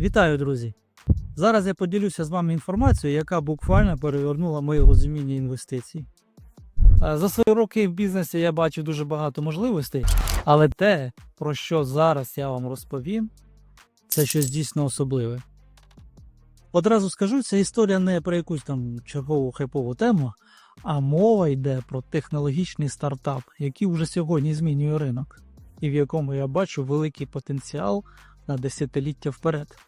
Вітаю, друзі! Зараз я поділюся з вами інформацією, яка буквально перевернула моє розуміння інвестицій. Е, За свої роки в бізнесі я бачив дуже багато можливостей, але те, про що зараз я вам розповім, це щось дійсно особливе. Одразу скажу, ця історія не про якусь там чергову хайпову тему, а мова йде про технологічний стартап, який вже сьогодні змінює ринок, і в якому я бачу великий потенціал на десятиліття вперед.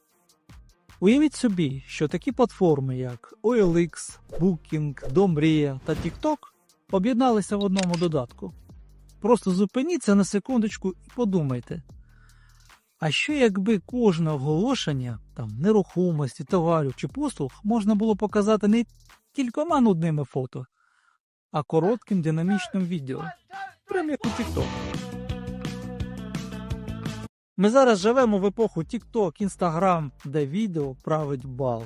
Уявіть собі, що такі платформи, як OLX, Booking, Домрія та TikTok об'єдналися в одному додатку. Просто зупиніться на секундочку і подумайте. А що якби кожне оголошення там, нерухомості, товарів чи послуг можна було показати не кількома нудними фото, а коротким динамічним відео, прямо як у TikTok. Ми зараз живемо в епоху TikTok, Instagram, де відео править бал.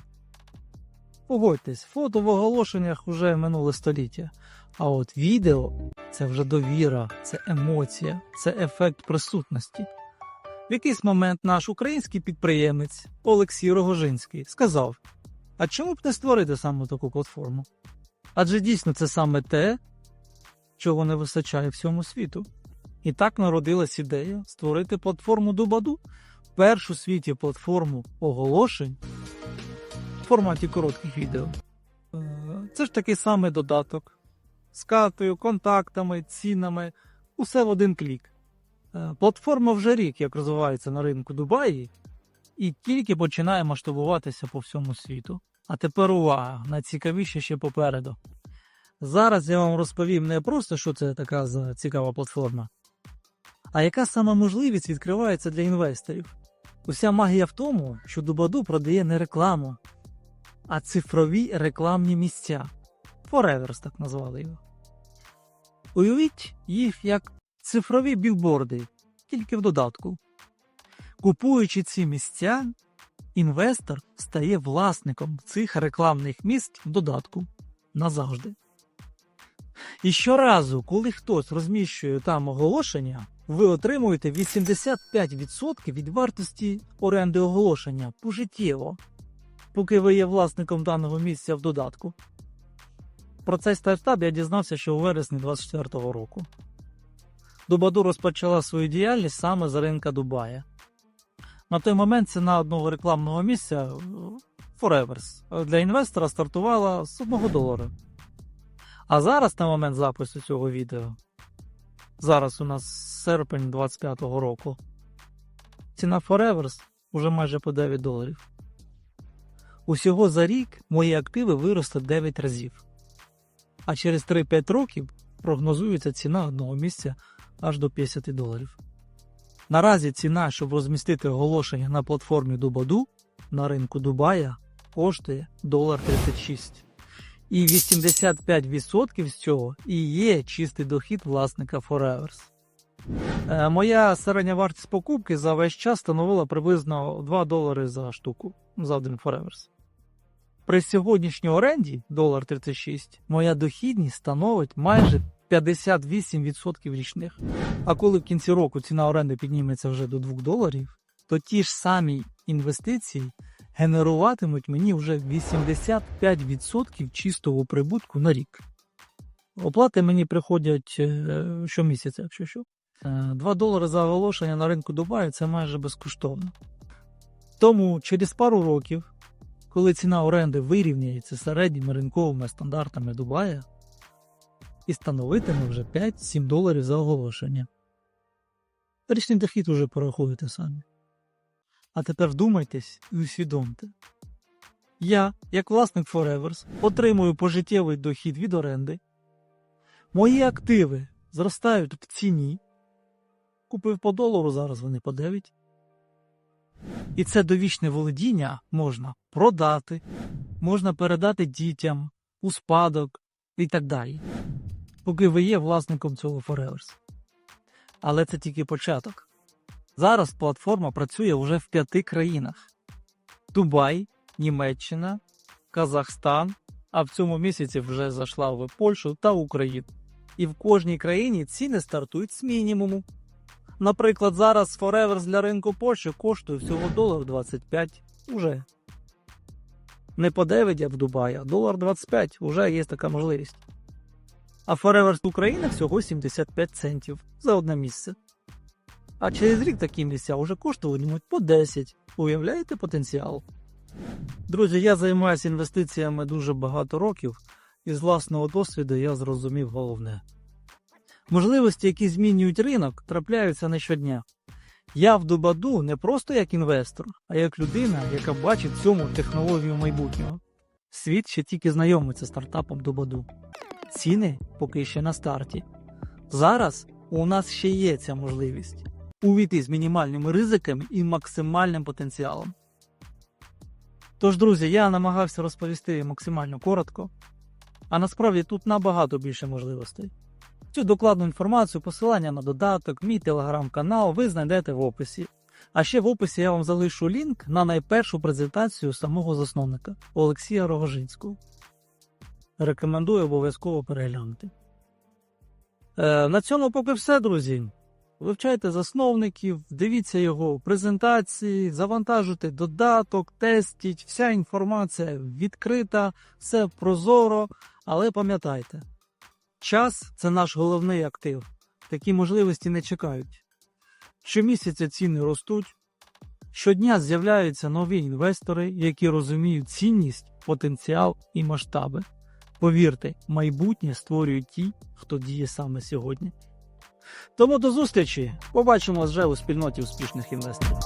Погодьтесь, фото в оголошеннях вже минуле століття. А от відео це вже довіра, це емоція, це ефект присутності. В якийсь момент наш український підприємець Олексій Рогожинський сказав: А чому б не створити саме таку платформу? Адже дійсно це саме те, чого не вистачає всьому світу. І так народилась ідея створити платформу Дубаду, першу в світі платформу оголошень в форматі коротких відео. Е, Це ж такий самий додаток з картою, контактами, цінами, усе в один клік. Е, Платформа вже рік, як розвивається на ринку Дубаї, і тільки починає масштабуватися по всьому світу. А тепер увага, найцікавіше ще попереду. Зараз я вам розповім не просто, що це така цікава платформа, а яка саме можливість відкривається для інвесторів? Уся магія в тому, що Дубаду продає не рекламу, а цифрові рекламні місця. Forever's так назвали його. Уявіть їх як цифрові білборди, тільки в додатку. Купуючи ці місця, інвестор стає власником цих рекламних місць в додатку назавжди. І щоразу, коли хтось розміщує там оголошення, ви отримуєте 85% від вартості оренди оголошення пожиттєво, поки ви є власником даного місця в додатку. Про цей стартап я дізнався, що у вересні 2024 року. Дубаду розпочала свою діяльність саме з ринка Дубая. На той момент ціна одного рекламного місця е, Forever's для інвестора стартувала з 1 долара. А зараз, на момент запису цього відео, зараз у нас серпень 25-го року, ціна Forever's уже майже по 9 доларів. Усього за рік мої активи виросте 9 разів. А через 3-5 років прогнозується ціна одного місця аж до 50 доларів. Наразі ціна, щоб розмістити оголошення на платформі Дубаду на ринку Дубая коштує долар 36. І 85% з цього і є чистий дохід власника Forever's. Е, Моя середня вартість покупки за весь час становила приблизно 2 долари за штуку за один Forever's. При сьогоднішній оренді долар 36 моя дохідність становить майже 58% річних. А коли в кінці року ціна оренди підніметься вже до 2 доларів, то ті ж самі інвестиції генеруватимуть мені вже 85% чистого прибутку на рік. Оплати мені приходять е, щомісяця, якщо що. Е, 2 долари за оголошення на ринку Дубаю це майже безкоштовно. Тому через пару років, коли ціна оренди вирівняється середніми ринковими стандартами Дубая, і становитиме вже 5-7 доларів за оголошення. Річний дохід уже порахуєте самі. А тепер вдумайтесь і усвідомте. Я, як власник Forever's, отримую пожиттєвий дохід від оренди. Мої активи зростають в ціні. Купив по долару, зараз вони по 9. І це довічне володіння можна продати, можна передати дітям, у спадок і так далі. Поки ви є власником цього Forever's. Але це тільки початок. Зараз платформа працює вже в п'яти країнах: Дубай, Німеччина, Казахстан, а в цьому місяці вже зайшла в Польщу та Україну. І в кожній країні ціни стартують з мінімуму. Наприклад, зараз Forever's для ринку Польщі коштує всього долар 25. Уже. Не по 9, як в Дубаї, а долар 25, уже є така можливість. А Фореверс Україна всього 75 центів за одне місце. А через рік такі місця вже коштуватимуть по 10. Уявляєте потенціал? Друзі, я займаюся інвестиціями дуже багато років, і з власного досвіду я зрозумів головне. Можливості, які змінюють ринок, трапляються не щодня. Я в Дубаду не просто як інвестор, а як людина, яка бачить цьому технологію майбутнього. Світ ще тільки знайомиться стартапом Дубаду. Ціни поки ще на старті. Зараз у нас ще є ця можливість увійти з мінімальними ризиками і максимальним потенціалом. Тож, друзі, я намагався розповісти максимально коротко, а насправді тут набагато більше можливостей. Цю докладну інформацію, посилання на додаток, мій телеграм-канал ви знайдете в описі. А ще в описі я вам залишу лінк на найпершу презентацію самого засновника Олексія Рогожинського. Рекомендую обов'язково переглянути. Е, на цьому поки все, друзі. Вивчайте засновників, дивіться його презентації, завантажуйте додаток, тестіть, вся інформація відкрита, все прозоро, але пам'ятайте, час це наш головний актив. Такі можливості не чекають. Щомісяця ціни ростуть, щодня з'являються нові інвестори, які розуміють цінність, потенціал і масштаби. Повірте, майбутнє створюють ті, хто діє саме сьогодні. Тому до зустрічі. Побачимо вже у спільноті успішних інвесторів.